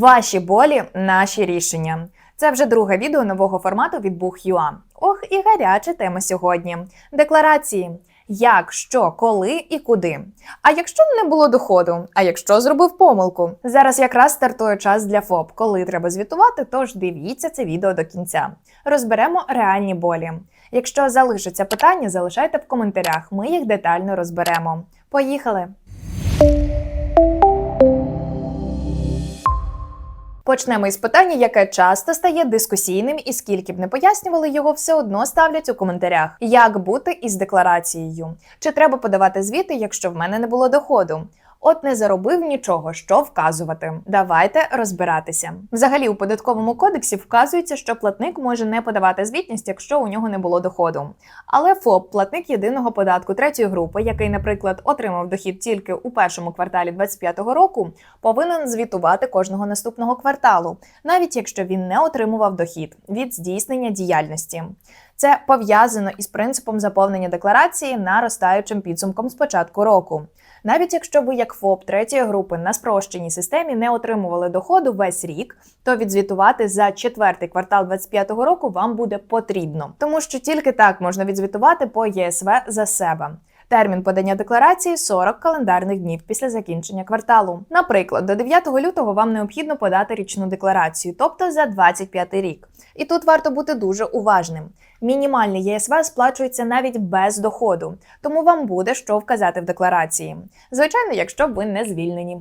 Ваші болі наші рішення. Це вже друге відео нового формату від Бух.ua. Ох, і гаряча тема сьогодні. Декларації. Як, що, коли і куди. А якщо не було доходу? А якщо зробив помилку? Зараз якраз стартує час для ФОП, коли треба звітувати, тож дивіться це відео до кінця. Розберемо реальні болі. Якщо залишаться питання, залишайте в коментарях. Ми їх детально розберемо. Поїхали! Почнемо із питання, яке часто стає дискусійним, і скільки б не пояснювали його, все одно ставлять у коментарях. Як бути із декларацією? Чи треба подавати звіти, якщо в мене не було доходу? От не заробив нічого, що вказувати. Давайте розбиратися. Взагалі, у податковому кодексі вказується, що платник може не подавати звітність, якщо у нього не було доходу. Але ФОП, платник єдиного податку третьої групи, який, наприклад, отримав дохід тільки у першому кварталі 2025 року, повинен звітувати кожного наступного кварталу, навіть якщо він не отримував дохід від здійснення діяльності. Це пов'язано із принципом заповнення декларації наростаючим підсумком з початку року. Навіть якщо ви, як ФОП третьої групи на спрощеній системі не отримували доходу весь рік, то відзвітувати за четвертий квартал 2025 року вам буде потрібно, тому що тільки так можна відзвітувати по ЄСВ за себе. Термін подання декларації 40 календарних днів після закінчення кварталу. Наприклад, до 9 лютого вам необхідно подати річну декларацію, тобто за 25 рік. І тут варто бути дуже уважним. Мінімальний ЄСВ сплачується навіть без доходу, тому вам буде що вказати в декларації. Звичайно, якщо ви не звільнені.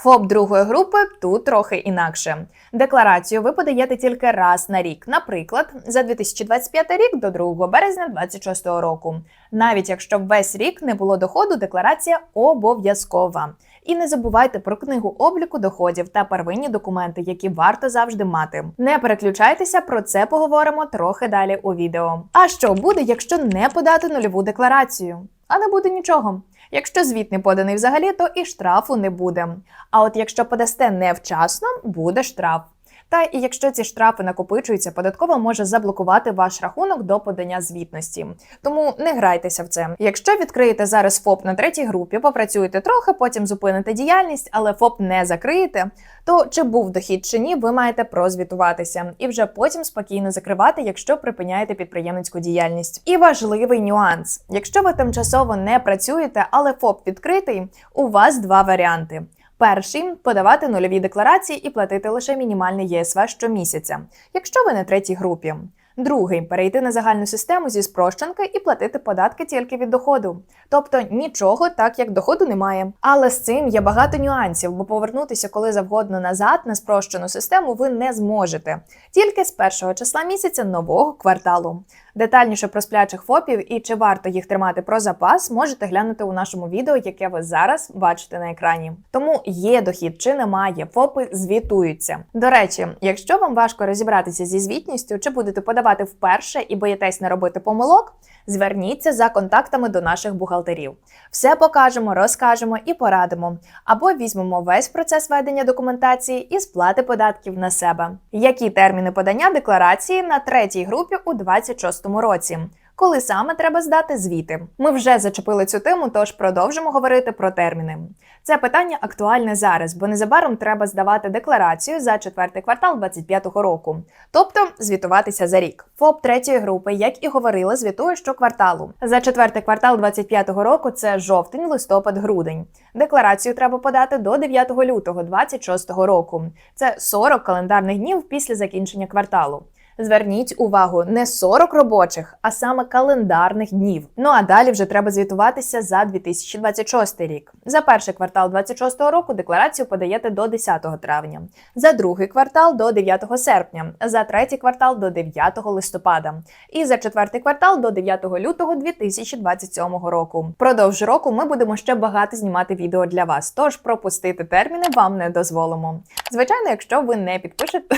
ФОП другої групи тут трохи інакше. Декларацію ви подаєте тільки раз на рік, наприклад, за 2025 рік до 2 березня 2026 року. Навіть якщо весь рік не було доходу, декларація обов'язкова. І не забувайте про книгу обліку доходів та первинні документи, які варто завжди мати. Не переключайтеся, про це поговоримо трохи далі у відео. А що буде, якщо не подати нульову декларацію? А не буде нічого. Якщо звіт не поданий взагалі, то і штрафу не буде. А от якщо подасте невчасно, буде штраф. Та і якщо ці штрафи накопичуються, податкова може заблокувати ваш рахунок до подання звітності. Тому не грайтеся в це. Якщо відкриєте зараз ФОП на третій групі, попрацюєте трохи, потім зупините діяльність, але ФОП не закриєте, то чи був дохід чи ні, ви маєте прозвітуватися і вже потім спокійно закривати, якщо припиняєте підприємницьку діяльність. І важливий нюанс: якщо ви тимчасово не працюєте, але ФОП відкритий, у вас два варіанти. Перший подавати нульові декларації і платити лише мінімальний ЄСВ щомісяця, якщо ви на третій групі. Другий перейти на загальну систему зі спрощенки і платити податки тільки від доходу. Тобто нічого так як доходу немає. Але з цим є багато нюансів, бо повернутися коли завгодно назад на спрощену систему ви не зможете тільки з першого числа місяця нового кварталу. Детальніше про сплячих ФОПів і чи варто їх тримати про запас, можете глянути у нашому відео, яке ви зараз бачите на екрані. Тому є дохід чи немає, ФОПи звітуються. До речі, якщо вам важко розібратися зі звітністю, чи будете подавати вперше і боїтесь не робити помилок, зверніться за контактами до наших бухгалтерів. Все покажемо, розкажемо і порадимо. Або візьмемо весь процес ведення документації і сплати податків на себе. Які терміни подання декларації на третій групі у 26 році? Коли саме треба здати звіти? Ми вже зачепили цю тему, тож продовжимо говорити про терміни. Це питання актуальне зараз, бо незабаром треба здавати декларацію за четвертий квартал 2025 року, тобто звітуватися за рік. ФОП третьої групи, як і говорили, звітує щокварталу. За четвертий квартал 2025 року це жовтень, листопад, грудень. Декларацію треба подати до 9 лютого 2026 року. Це 40 календарних днів після закінчення кварталу. Зверніть увагу, не 40 робочих, а саме календарних днів. Ну а далі вже треба звітуватися за 2026 рік. За перший квартал 2026 року декларацію подаєте до 10 травня, за другий квартал до 9 серпня, за третій квартал до 9 листопада і за четвертий квартал до 9 лютого 2027 року. Продовж року ми будемо ще багато знімати відео для вас, тож пропустити терміни вам не дозволимо. Звичайно, якщо ви не підпишете.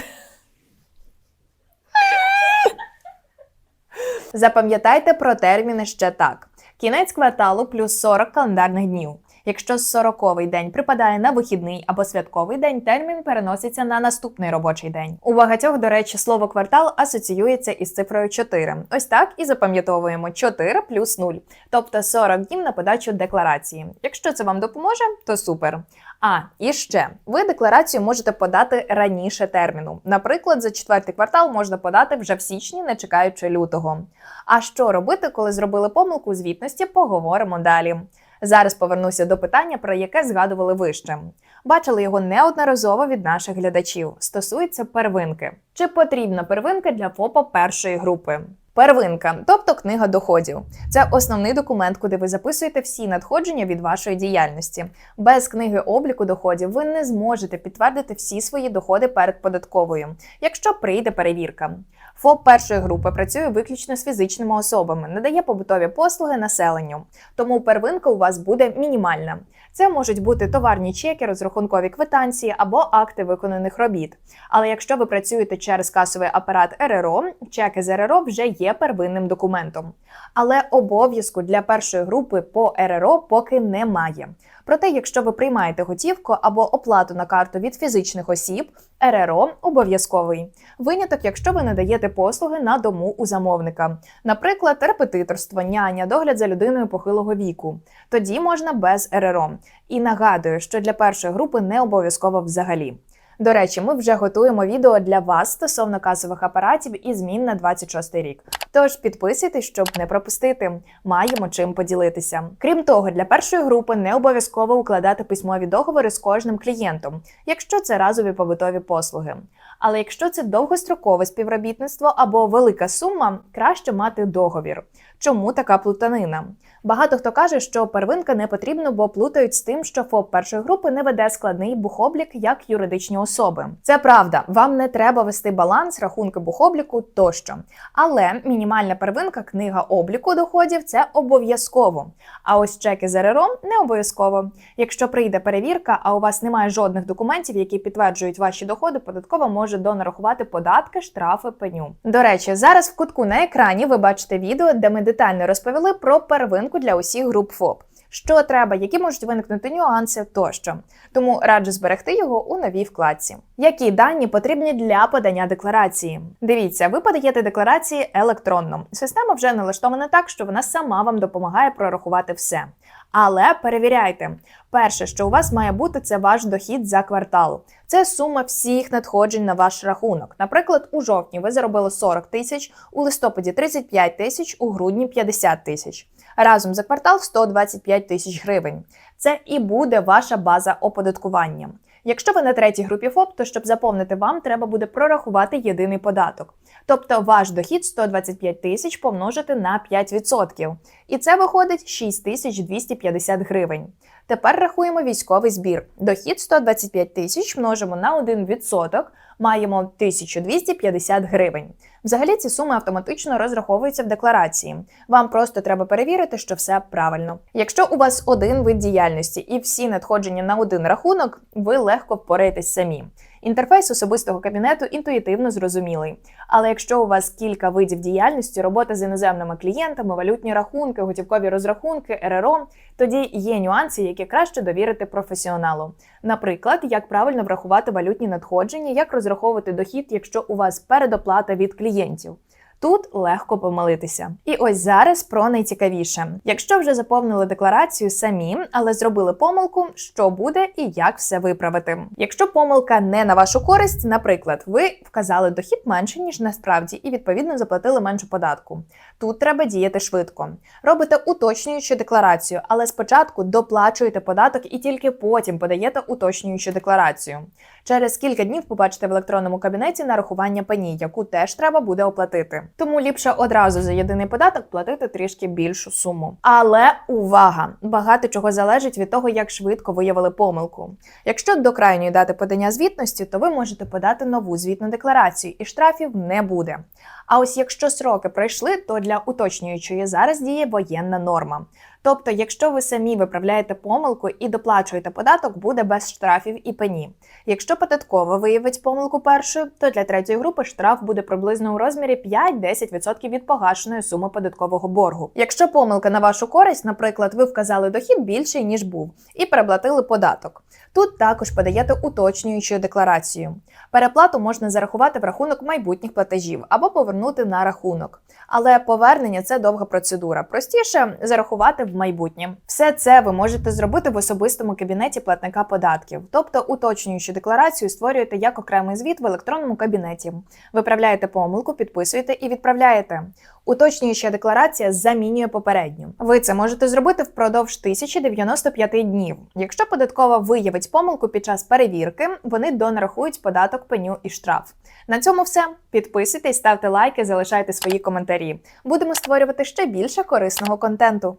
Запам'ятайте про терміни ще так: кінець кварталу плюс 40 календарних днів. Якщо 40-й день припадає на вихідний або святковий день, термін переноситься на наступний робочий день. У багатьох, до речі, слово квартал асоціюється із цифрою 4. Ось так і запам'ятовуємо 4 плюс 0, тобто 40 днів на подачу декларації. Якщо це вам допоможе, то супер. А і ще ви декларацію можете подати раніше терміну. Наприклад, за четвертий квартал можна подати вже в січні, не чекаючи лютого. А що робити, коли зробили помилку звітності? Поговоримо далі. Зараз повернуся до питання, про яке згадували вище. Бачили його неодноразово від наших глядачів. Стосується первинки. Чи потрібна первинка для ФОПа першої групи? Первинка, тобто книга доходів. Це основний документ, куди ви записуєте всі надходження від вашої діяльності. Без книги обліку доходів ви не зможете підтвердити всі свої доходи перед податковою, якщо прийде перевірка. ФОП першої групи працює виключно з фізичними особами, надає побутові послуги населенню. Тому первинка у вас буде мінімальна. Це можуть бути товарні чеки, розрахункові квитанції або акти виконаних робіт. Але якщо ви працюєте через касовий апарат РРО, чеки з РРО вже є первинним документом. Але обов'язку для першої групи по РРО поки немає. Проте, якщо ви приймаєте готівку або оплату на карту від фізичних осіб, РРО обов'язковий. Виняток, якщо ви надаєте послуги на дому у замовника, наприклад, репетиторство, няня, догляд за людиною похилого віку. Тоді можна без РРО. І нагадую, що для першої групи не обов'язково взагалі. До речі, ми вже готуємо відео для вас стосовно касових апаратів і змін на 26 рік. Тож підписуйтесь, щоб не пропустити. Маємо чим поділитися. Крім того, для першої групи не обов'язково укладати письмові договори з кожним клієнтом, якщо це разові побутові послуги. Але якщо це довгострокове співробітництво або велика сума, краще мати договір. Чому така плутанина? Багато хто каже, що первинка не потрібно, бо плутають з тим, що ФОП першої групи не веде складний бухоблік як юридичні особи. Це правда, вам не треба вести баланс, рахунки бухобліку тощо. Але мінімальна первинка книга обліку доходів це обов'язково. А ось чеки з РРО не обов'язково. Якщо прийде перевірка, а у вас немає жодних документів, які підтверджують ваші доходи, податкова може донарахувати податки, штрафи, пеню. До речі, зараз в кутку на екрані ви бачите відео, де ми детально розповіли про первинку для усіх груп ФОП. Що треба, які можуть виникнути нюанси тощо. Тому раджу зберегти його у новій вкладці. Які дані потрібні для подання декларації? Дивіться, ви подаєте декларації електронно. Система вже налаштована так, що вона сама вам допомагає прорахувати все. Але перевіряйте, перше, що у вас має бути, це ваш дохід за квартал. Це сума всіх надходжень на ваш рахунок. Наприклад, у жовтні ви заробили 40 тисяч, у листопаді 35 тисяч, у грудні 50 тисяч. Разом за квартал 125 тисяч гривень. Це і буде ваша база оподаткування. Якщо ви на третій групі ФОП, то щоб заповнити вам, треба буде прорахувати єдиний податок. Тобто ваш дохід 125 тисяч помножити на 5%. І це виходить 6250 гривень. Тепер рахуємо військовий збір. Дохід 125 тисяч множимо на 1%, маємо 1250 гривень. Взагалі ці суми автоматично розраховуються в декларації. Вам просто треба перевірити, що все правильно. Якщо у вас один вид діяльності і всі надходження на один рахунок, ви легко впораєтесь самі. Інтерфейс особистого кабінету інтуїтивно зрозумілий. Але якщо у вас кілька видів діяльності, робота з іноземними клієнтами, валютні рахунки, готівкові розрахунки, РРО, тоді є нюанси, які краще довірити професіоналу. Наприклад, як правильно врахувати валютні надходження, як розраховувати дохід, якщо у вас передоплата від клієнтів. Тут легко помилитися. І ось зараз про найцікавіше. Якщо вже заповнили декларацію самі, але зробили помилку, що буде і як все виправити. Якщо помилка не на вашу користь, наприклад, ви вказали дохід менше, ніж насправді, і відповідно заплатили менше податку. Тут треба діяти швидко. Робите уточнюючу декларацію, але спочатку доплачуєте податок і тільки потім подаєте уточнюючу декларацію. Через кілька днів побачите в електронному кабінеті нарахування пені, яку теж треба буде оплатити. Тому ліпше одразу за єдиний податок платити трішки більшу суму. Але увага! Багато чого залежить від того, як швидко виявили помилку. Якщо до крайньої дати подання звітності, то ви можете подати нову звітну декларацію, і штрафів не буде. А ось якщо сроки пройшли, то для уточнюючої зараз діє воєнна норма. Тобто, якщо ви самі виправляєте помилку і доплачуєте податок, буде без штрафів і пені. Якщо податкова виявить помилку першою, то для третьої групи штраф буде приблизно у розмірі 5-10% від погашеної суми податкового боргу. Якщо помилка на вашу користь, наприклад, ви вказали дохід більший ніж був, і переплатили податок. Тут також подаєте уточнюючу декларацію. Переплату можна зарахувати в рахунок майбутніх платежів або повернути на рахунок. Але повернення це довга процедура. Простіше зарахувати в майбутнє. Все це ви можете зробити в особистому кабінеті платника податків, тобто уточнюючу декларацію створюєте як окремий звіт в електронному кабінеті. Виправляєте помилку, підписуєте і відправляєте. Уточнююча декларація замінює попередню. Ви це можете зробити впродовж 1095 днів. Якщо податкова виявить помилку під час перевірки, вони донарахують податок, пеню і штраф. На цьому все. Підписуйтесь, ставте лайки, залишайте свої коментарі. Будемо створювати ще більше корисного контенту.